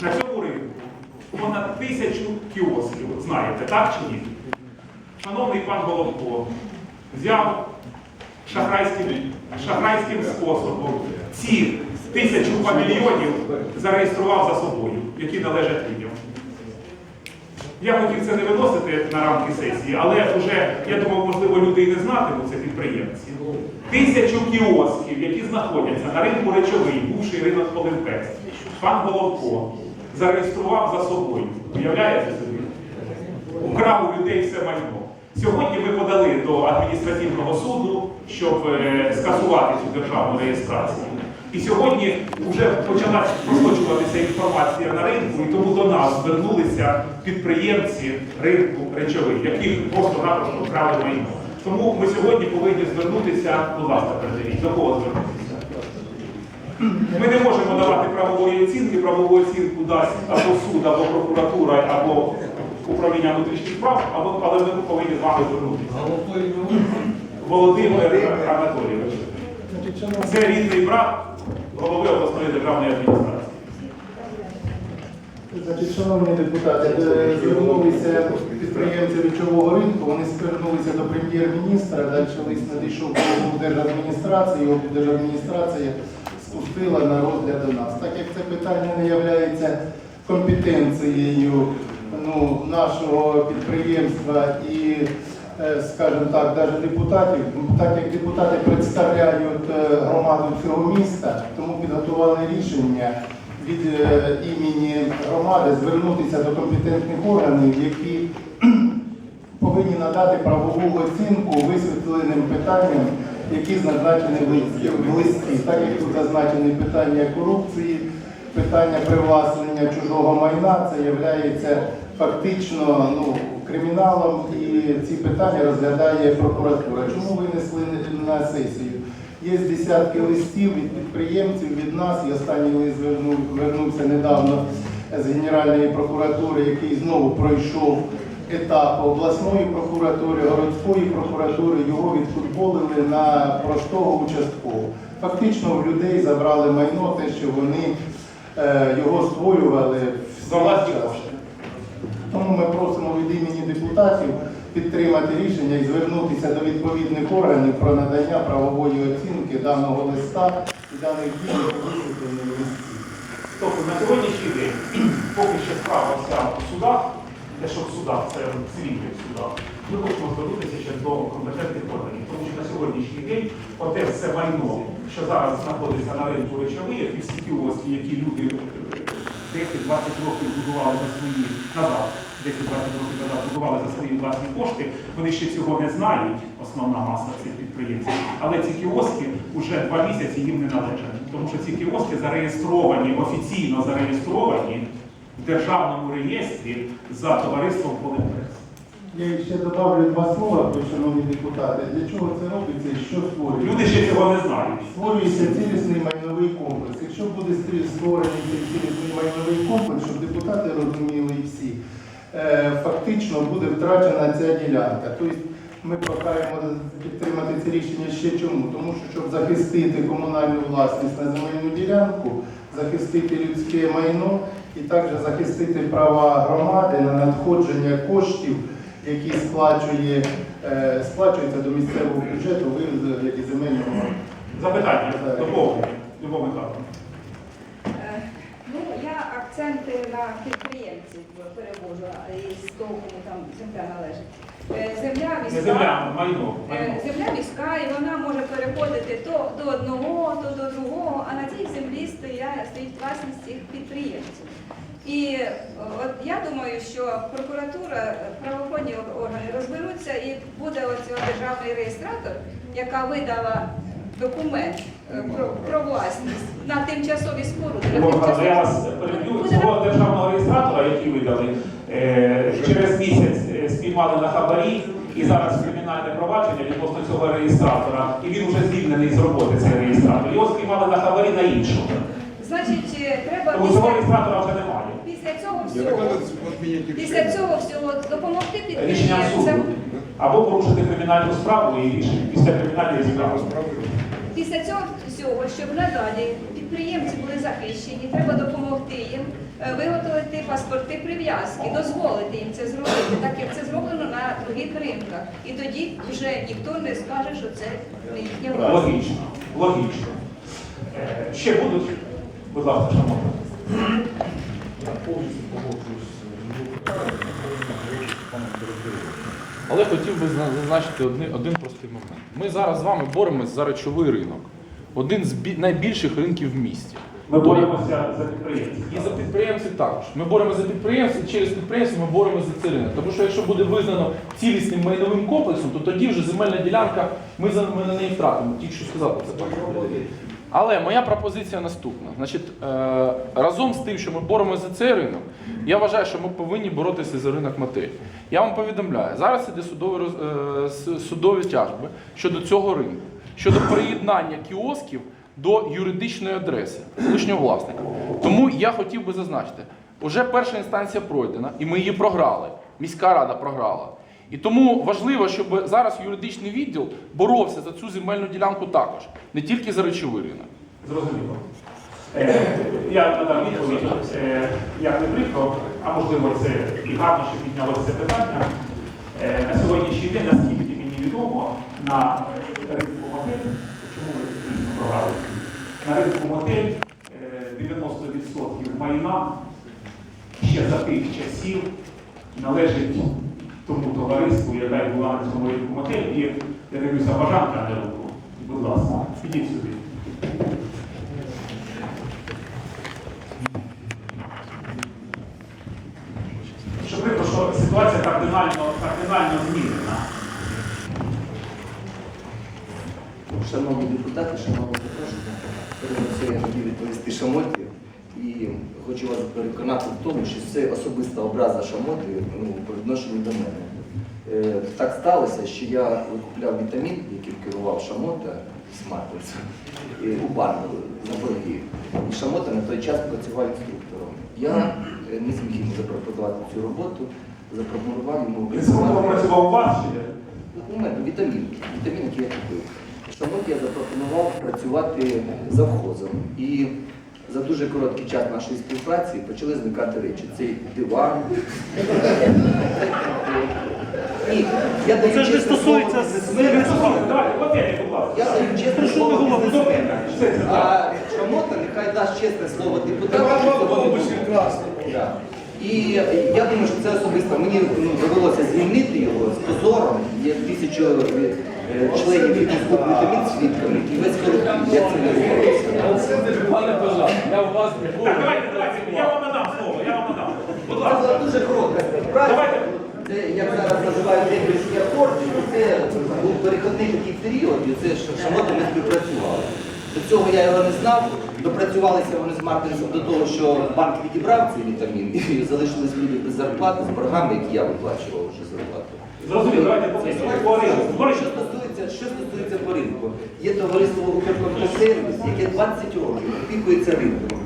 На цьому ринку понад тисячу кіосків, знаєте, так чи ні? Шановний пан Головко взяв шахрайським, шахрайським способом ці тисячу павільйонів зареєстрував за собою, які належать людям. Я хотів це не виносити на рамки сесії, але вже, я думав, можливо, люди і не знатимуть це підприємці. Тисячу кіосків, які знаходяться на ринку речовий, бувший ринок Олимпекс, пан Головко зареєстрував за собою. Уявляєте собі? Украв у людей все майно. Сьогодні ми подали до адміністративного суду, щоб е, скасувати цю державну реєстрацію. І сьогодні вже почала просочуватися інформація на ринку, і тому до нас звернулися підприємці ринку речових, яких просто-напросто вкрали майно. Тому ми сьогодні повинні звернутися, будь ласка, передавіть, до кого звернутися? Ми не можемо давати правової оцінки, правову оцінку дасть або суд, або прокуратура, або управління внутрішніх справ, або, але ми повинні з вами звернутися. Володимир Анатолійович. Це рідний брат голови обласної державної адміністрації. Значить, шановні депутати, звернулися підприємці речового ринку, вони звернулися до прем'єр-міністра, далі лист надійшов до держадміністрації, його держадміністрація спустила на розгляд до нас. Так як це питання не є компетенцією ну, нашого підприємства і, е, скажімо так, навіть депутатів, так як депутати представляють е, громаду цього міста, тому підготували рішення від е, імені громади звернутися до компетентних органів, які повинні надати правову оцінку висвітленим питанням, які зазначені в листі- Так як тут зазначені питання корупції, питання привласнення чужого майна, це є фактично ну, криміналом, і ці питання розглядає прокуратура. Чому винесли на сесію? Є десятки листів від підприємців, від нас, і останній лист звернув, вернувся недавно з Генеральної прокуратури, який знову пройшов етап обласної прокуратури, городської прокуратури, його відфутболили на простого участкового. Фактично в людей забрали майно, те, що вони е, його створювали в власні кошти. Тому ми просимо від імені депутатів підтримати рішення і звернутися до відповідних органів про надання правової оцінки даного листа і даних дій, висвітлені листі. Тобто на сьогоднішній день, поки ще справа вся у судах, те, що в судах, це в цивільних судах, ми хочемо звернутися ще до компетентних органів. Тому що на сьогоднішній день оте все майно, що зараз знаходиться на ринку речових, і всі кіоски, які люди е, 10-20 років будували за свої назад, 10-20 років назад будували за свої власні кошти, вони ще цього не знають, основна маса цих підприємців. Але ці кіоски вже два місяці їм не належать. Тому що ці кіоски зареєстровані, офіційно зареєстровані в державному реєстрі за товариством Полімпрес. Я ще добавлю два слова, шановні депутати. Для чого це робиться і що створюється? Люди ще цього не знають. Створюється цілісний майновий комплекс. Якщо буде створений цей цілісний майновий комплекс, щоб депутати розуміли і всі, е, фактично буде втрачена ця ділянка. Тобто ми прохаємо підтримати це рішення ще чому? Тому що щоб захистити комунальну власність на земельну ділянку, захистити людське майно і також захистити права громади на надходження коштів, які сплачує, е, сплачуються до місцевого бюджету вигляді земельного. Запитання, доповнення, Любов Михайловна. Е, Ну, я акценти на підприємців перевожу із того, кому там земля належить. Е, Земля міська, земля, майно. е, майно. земля міська, і вона може переходити то до одного, то до другого, а на цій землі стоять, стоїть власність цих підприємців. І е, от я думаю, що прокуратура, правоохоронні органи розберуться і буде оцього державний реєстратор, яка видала документ про, про власність на тимчасові споруди. на я вас переб'ю. Цього державного реєстратора, який видали, е, через місяць е, спіймали на хабарі, і зараз кримінальне провадження відносно цього реєстратора, і він вже звільнений з роботи, цей реєстратор. Його спіймали на хабарі на іншого. Значить, е, треба Тому цього реєстратора вже немає. після цього всього, після цього всього допомогти підприємцям. Або порушити кримінальну справу і рішення після кримінальної справи. Після цього всього, щоб надалі підприємці були захищені, треба допомогти їм е, виготовити паспорти прив'язки, дозволити їм це зробити, так як це зроблено на других ринках. І тоді вже ніхто не скаже, що це не їхня власність. Логічно, логічно. Е, Ще будуть, будь ласка, шановні. Я повністю погоджуюсь Але хотів би зазначити один, один простий момент. Ми зараз з вами боремось за речовий ринок, один з бі- найбільших ринків в місті. Ми боремося за підприємців. І за підприємців також. Ми боремося за підприємців, через підприємців ми боремося за цей ринок. Тому що якщо буде визнано цілісним майновим комплексом, то тоді вже земельна ділянка, ми, за, ми на неї втратимо. Тільки що сказав про це пан. Але моя пропозиція наступна. Значить, е, разом з тим, що ми боремося за цей ринок, я вважаю, що ми повинні боротися за ринок модель. Я вам повідомляю, зараз іде судові, е, судові тяжби щодо цього ринку, щодо приєднання кіосків до юридичної адреси колишнього власника. Тому я хотів би зазначити, уже перша інстанція пройдена, і ми її програли. Міська рада програла. І тому важливо, щоб зараз юридичний відділ боровся за цю земельну ділянку також, не тільки за речовий ринок. Зрозуміло. Е, Я надам відповідь, е, як не прикро, а можливо це і гарно, що піднялося це питання. Е, На сьогоднішній день, наскільки мені відомо, на ринку мотель, чому ви програли? На ринку мотель е, 90% майна ще за тих часів належить товариству, яка й була на цьому ринку мотель, і я дивлюся бажанка на руку. Будь ласка, підіть сюди. Що прикро, що ситуація кардинально, кардинально змінена. Шановні депутати, шановні запрошення, я хотів відповісти Шамоті і хочу вас переконати в тому, що це особиста образа Шамоти ну, по відношенню до мене. Е, так сталося, що я викупляв вітамін, яким керував Шамота Смартовця, у банку на борги. І Шамота на той час працював інструктором. Я е, не зміг йому запропонувати цю роботу, запропонував йому Він працював у вас чи у мене вітамін, вітамін, який я купив. Шамот я запропонував працювати завхозом. І за дуже короткий час нашої співпраці почали зникати речі. Цей диван. Ні, я даю Це ж не чесне стосується слово Давайте, готелі, будь ласка. Я даю чесне слово за- А Шамота нехай дасть чесне слово не. Да. І я думаю, що це особисто. Мені ну, довелося звільнити його з позором. Є тисячу е, членів вітамін вітамін свідками і весь колектив. Як це не робиться? Пане Пожар, я у вас Так, давайте, давайте, я вам надам слово, я вам надам. Будь Це ласка. була дуже співпраця. Давайте. Це, як зараз називають дембельські акорди, це був перехідний такий період, і це що шамота ми співпрацювали. До цього я його не знав. Допрацювалися вони з Мартинсом до того, що банк відібрав цей вітамін і залишились люди без зарплати з боргами, які я виплачував вже зарплату. Зрозуміло, давайте поки що поговоримо. Що стосується, що стосується по ринку, є товариство Укрконтрсервіс, яке 20 років опікується ринком.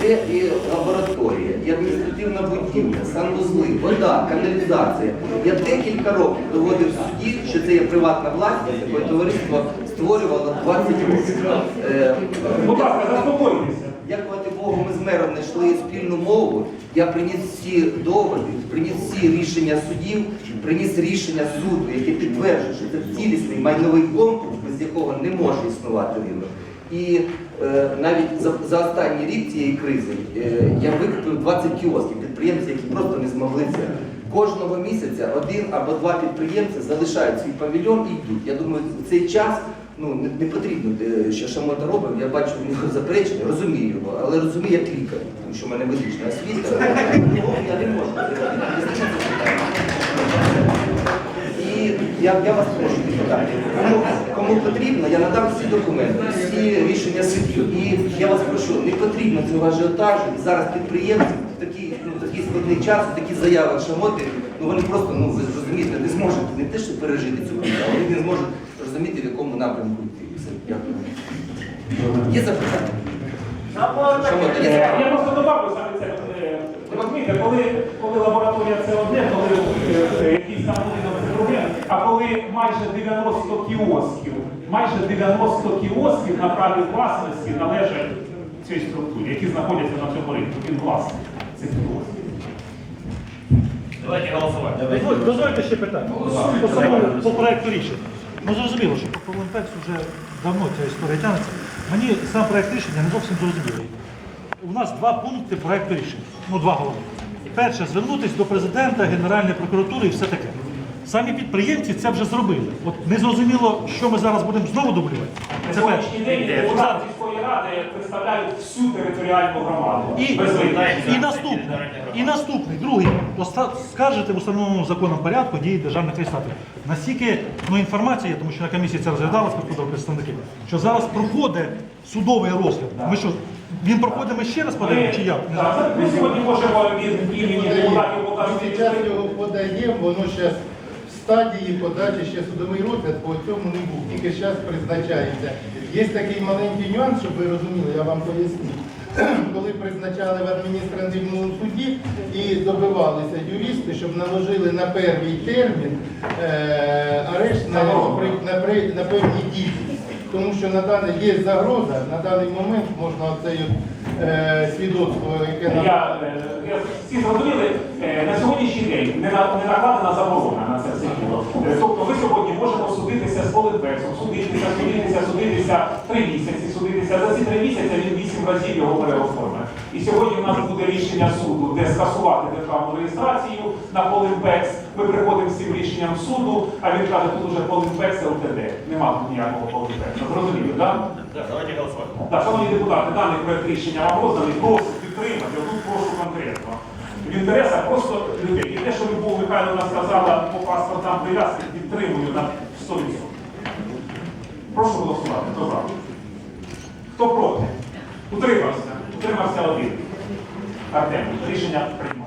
Це і лабораторія, і адміністративна будівля, санвузли, вода, каналізація. Я декілька років доводив в суді, що це є приватна власність, яке товариство створювало 20 років. Е, Будь ласка, заспокойтеся. Дякувати Богу, ми з мером знайшли спільну мову. Я приніс всі доводи, приніс всі рішення судів, приніс рішення суду, яке підтверджує, що це цілісний майновий комплекс, без якого не може існувати ринок. І навіть за, за останній рік цієї кризи е, я викупив 20 кіосків підприємців, які просто не змогли це. Кожного місяця один або два підприємці залишають свій павільйон і йдуть. Я думаю, цей час ну, не, не потрібно, е, що Шамота робив. Я бачу в нього заперечення, розумію його, але розумію як лікар, тому що в мене медична освіта. Я не можу я, я вас прошу депутати, кому, кому потрібно, я надам всі документи, всі рішення судів. І я вас прошу, не потрібно цього ажіотажу. Зараз підприємці в такий, ну, в такий складний час, такі заяви шамоти, ну вони просто, ну ви зрозумієте, не зможуть не те, що пережити цю кrizу, а вони не зможуть розуміти, в якому напрямку йти. Все, дякую. Є запитання? Шамота, є запитання? Я просто добавлю саме це. е, Розумієте, коли, коли лабораторія це одне, коли е, якісь там будинок це друге, а коли майже 90 кіосків майже 90 кіосків на праві власності належать цій структурі, які знаходяться на цьому ринку. Він власник цих кіосків. Давайте голосовать. Дозволь- Дозвольте ще питання. По самому по проекту рішення. Ну зрозуміло, що по Полонтексу вже давно ця історія тягнеться. Мені сам проект рішення не зовсім зрозумілий. У нас два пункти проекту рішення. Ну, два головних. Перше, звернутися до президента, Генеральної прокуратури і все таке. Самі підприємці це вже зробили. От не зрозуміло, що ми зараз будемо знову дублювати. Це перше. сьогоднішній день депутати міської ради представляють всю територіальну громаду. І, Без виключення. і наступний, і наступний, другий. Оста- Скажете в установленому законом порядку дії державних реєстраторів. Наскільки ну, інформація, тому що на комісії це розглядалось приходили представники, що зараз проходить судовий розгляд. Ми що, він проходить, ми ще раз подаємо, чи як? Так, Ми сьогодні можемо від імені депутатів Ми Полтавської зараз його подаємо, воно в стадії подачі ще судовий розгляд по цьому не був, тільки зараз призначається. Є такий маленький нюанс, щоб ви розуміли, я вам поясню. Коли призначали в адміністративному суді і добивалися юристи, щоб наложили на перший термін е, арешт на, на, на певні дії. Тому що на даний є загроза, на даний момент можна оце е, свідоцтво, яке нам Я, е, всі зрозуміли, е, на сьогоднішній день не, на- не накладена заборона на це все діло. Е, Тобто ви сьогодні можете судитися з Політбексом, судитися, судитися, судитися три місяці, судитися. За ці три місяці він вісім разів його переоформить. І сьогодні у нас буде рішення суду, де скасувати державну реєстрацію на Політбекс. Ми приходимо з цим рішенням суду, а він каже, тут уже Політбекс ЛТД. Нема тут ніякого Політбексу. Зрозуміли, так? Да, давайте голосовать. Так, шановні депутати, даний проект рішення вам розданий, прошу підтримати, а тут прошу конкретно. В інтересах просто людей. І те, що Любов Михайловна сказала по паспортам прив'язки, підтримую на 100%. Прошу голосувати. Хто за? Хто проти? Утримався. Утримався один. Артем. Рішення прийнято.